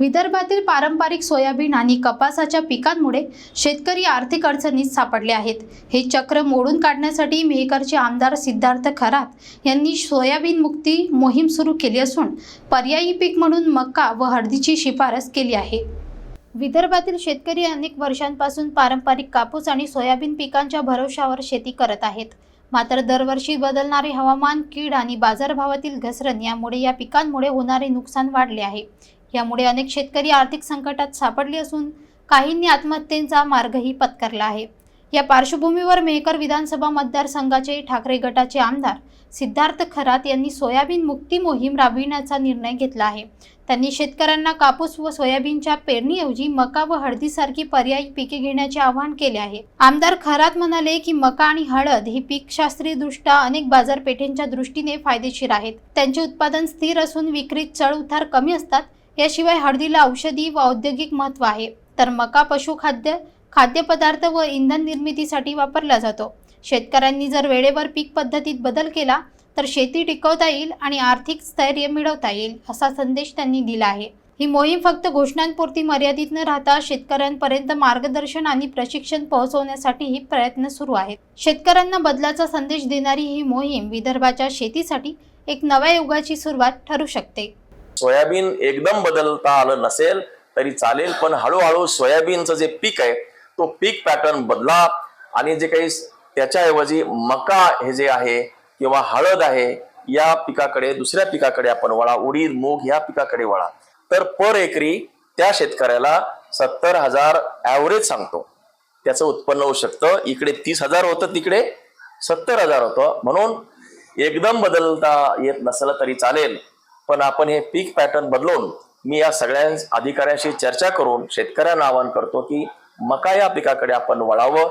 विदर्भातील पारंपरिक सोयाबीन आणि कपासाच्या पिकांमुळे शेतकरी आर्थिक अडचणीत सापडले आहेत. हे चक्र मोडून काढण्यासाठी मेहकरचे आमदार सिद्धार्थ खरात यांनी सोयाबीन मुक्ती मोहीम सुरू केली असून पर्यायी पीक म्हणून मका व हळदीची शिफारस केली आहे. विदर्भातील शेतकरी अनेक वर्षांपासून पारंपरिक कापूस आणि सोयाबीन पिकांच्या भरोशावर शेती करत आहेत. मात्र दरवर्षी बदलणारे हवामान कीड आणि बाजारभावातील घसरण यामुळे या पिकांमुळे होणारे नुकसान वाढले आहे. यामुळे अनेक शेतकरी आर्थिक संकटात सापडले असून काहींनी आत्महत्येचा मार्गही पत्करला आहे. या पार्श्वभूमीवर मेहकर विधानसभा मतदारसंघाचे ठाकरे गटाचे आमदार सिद्धार्थ खरात यांनी सोयाबीन मुक्ती मोहीम राबविण्याचा निर्णय घेतला आहे. त्यांनी शेतकऱ्यांना कापूस व सोयाबीनच्या पेरणीऐवजी मका व हळदीसारखी पर्यायी पिके घेण्याचे आवाहन केले आहे. आमदार खरात म्हणाले की मका आणि हळद ही पीकशास्त्रीयदृष्ट्या अनेक बाजारपेठेंच्या दृष्टीने फायदेशीर आहेत. त्यांचे उत्पादन स्थिर असून विक्रीत चढ उतार कमी असतात याशिवाय हळदीला औषधी व औद्योगिक महत्त्व आहे. तर मका पशुखाद्य खाद्यपदार्थ व इंधन निर्मितीसाठी वापरला जातो. शेतकऱ्यांनी जर वेळेवर पीक पद्धतीत बदल केला तर शेती टिकवता येईल आणि आर्थिक स्थैर्य मिळवता येईल असा संदेश त्यांनी दिला आहे. ही मोहीम फक्त घोषणांपुरती मर्यादित न राहता शेतकऱ्यांपर्यंत मार्गदर्शन आणि प्रशिक्षण पोहोचवण्यासाठी ही प्रयत्न सुरू आहेत. शेतकऱ्यांना बदलाचा संदेश देणारी ही मोहीम विदर्भाच्या शेतीसाठी एक नव्या युगाची सुरुवात ठरू शकते. सोयाबीन एकदम बदलता आलं नसेल तरी चालेल पण हळूहळू सोयाबीनचं जे पीक आहे तो पीक पॅटर्न बदला. आणि जे काही त्याच्याऐवजी मका हे जे आहे किंवा हळद आहे या पिकाकडे दुसऱ्या पिकाकडे आपण वळा. उडीद मूग या पिकाकडे वळा. तर पर एकरी त्या शेतकऱ्याला सत्तर हजार ॲव्हरेज सांगतो. त्याचं उत्पन्न होऊ शकतं. इकडे तीस हजार होतं तिकडे सत्तर हजार होतं. म्हणून एकदम बदलता येत नसलं तरी चालेल. पण आपण हे पीक पॅटर्न बदलून मी या सगळ्या अधिकाऱ्यांशी चर्चा करून शेतकऱ्यांना आवाहन करतो की मका या पिकाकडे आपण वळावं.